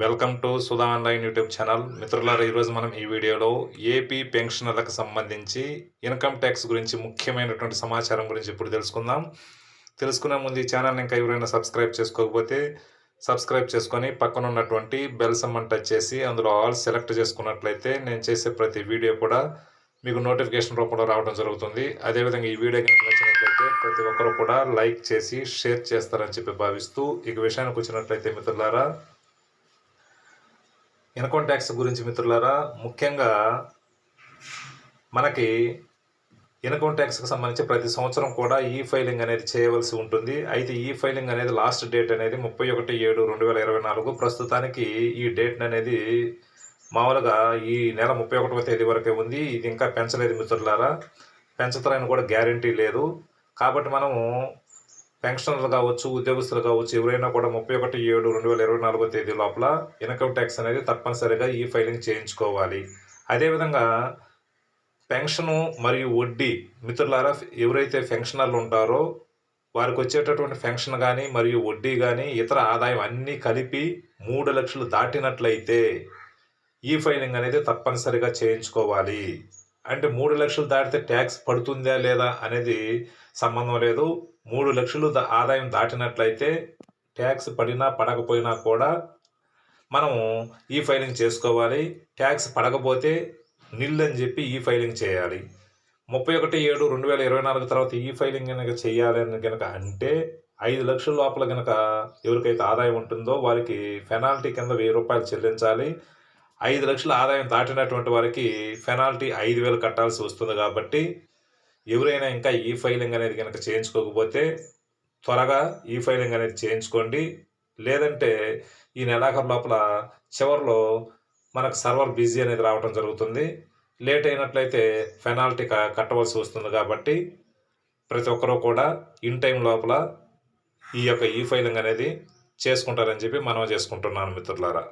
Welcome to Sudha online YouTube channel. మిత్రులారా ఈరోజు మనం ఈ వీడియోలో ఏపీ పెన్షనర్లకు సంబంధించి ఇన్కమ్ ట్యాక్స్ గురించి ముఖ్యమైనటువంటి సమాచారం గురించి ఇప్పుడు తెలుసుకుందాం. తెలుసుకునే ముందు ఈ ఛానల్ ఇంకా ఎవరైనా సబ్స్క్రైబ్ చేసుకోకపోతే సబ్స్క్రైబ్ చేసుకొని పక్కన ఉన్నటువంటి బెల్ సమ్మన్ టచ్ చేసి అందులో ఆల్ సెలెక్ట్ చేసుకున్నట్లయితే నేను చేసే ప్రతి వీడియో కూడా మీకు నోటిఫికేషన్ రూపంలో రావడం జరుగుతుంది. అదేవిధంగా ఈ వీడియో కనుక నచ్చినట్లయితే ప్రతి ఒక్కరు కూడా లైక్ చేసి షేర్ చేస్తారని చెప్పి భావిస్తూ ఇక విషయానికి వచ్చినట్లయితే మిత్రులారా ఇన్కమ్ ట్యాక్స్ గురించి మిత్రులారా ముఖ్యంగా మనకి ఇన్కమ్ ట్యాక్స్కి సంబంధించి ప్రతి సంవత్సరం కూడా ఈ ఫైలింగ్ అనేది చేయవలసి ఉంటుంది. అయితే ఈ ఫైలింగ్ అనేది లాస్ట్ డేట్ అనేది ముప్పై ఒకటి ఏడు రెండు వేల ఇరవై నాలుగు. ప్రస్తుతానికి ఈ డేట్ అనేది మామూలుగా ఈ నెల ముప్పై ఒకటవ తేదీ వరకే ఉంది. ఇది ఇంకా పెంచలేదు మిత్రులారా. పెంచుతారని కూడా గ్యారంటీ లేదు. కాబట్టి మనము పెన్షనర్లు కావచ్చు ఉద్యోగస్తులు కావచ్చు ఎవరైనా కూడా ముప్పై ఒకటి ఏడు రెండు వేల ఇరవై నాలుగో తేదీ లోపల ఇన్కమ్ ట్యాక్స్ అనేది తప్పనిసరిగా ఈ ఫైలింగ్ చేయించుకోవాలి. అదేవిధంగా పెన్షను మరియు వడ్డీ మిత్రులారా ఎవరైతే పెన్షనర్లు ఉంటారో వారికి వచ్చేటటువంటి పెన్షన్ కానీ మరియు వడ్డీ కానీ ఇతర ఆదాయం అన్నీ కలిపి మూడు లక్షలు దాటినట్లయితే ఈ ఫైలింగ్ అనేది తప్పనిసరిగా చేయించుకోవాలి. అంటే మూడు లక్షలు దాటితే ట్యాక్స్ పడుతుందా లేదా అనేది సంబంధం లేదు. మూడు లక్షలు ఆదాయం దాటినట్లయితే ట్యాక్స్ పడినా పడకపోయినా కూడా మనము ఈ ఫైలింగ్ చేసుకోవాలి. ట్యాక్స్ పడకపోతే నిల్ అని చెప్పి ఈ ఫైలింగ్ చేయాలి. ముప్పై ఒకటి ఏడు రెండు వేల ఇరవై నాలుగు తర్వాత ఈ ఫైలింగ్ కనుక చేయాలి అని కనుక అంటే ఐదు లక్షల లోపల కనుక ఎవరికైతే ఆదాయం ఉంటుందో వారికి పెనాల్టీ కింద వెయ్యి రూపాయలు చెల్లించాలి. ఐదు లక్షల ఆదాయం దాటినటువంటి వారికి పెనాల్టీ ఐదు వేలు కట్టాల్సి వస్తుంది కాబట్టి ఎవరైనా ఇంకా ఈ ఫైలింగ్ అనేది కనుక చేయించుకోకపోతే త్వరగా ఈ ఫైలింగ్ అనేది చేయించుకోండి. లేదంటే ఈ నెలాఖరు లోపల చివరిలో మనకు సర్వర్ బిజీ అనేది రావడం జరుగుతుంది. లేట్ అయినట్లయితే పెనాల్టీ క కట్టవలసి వస్తుంది కాబట్టి ప్రతి ఒక్కరూ కూడా ఇన్ టైం లోపల ఈ యొక్క ఈ ఫైలింగ్ అనేది చేసుకుంటారని చెప్పి మనం చేసుకుంటున్నాను మిత్రులారా.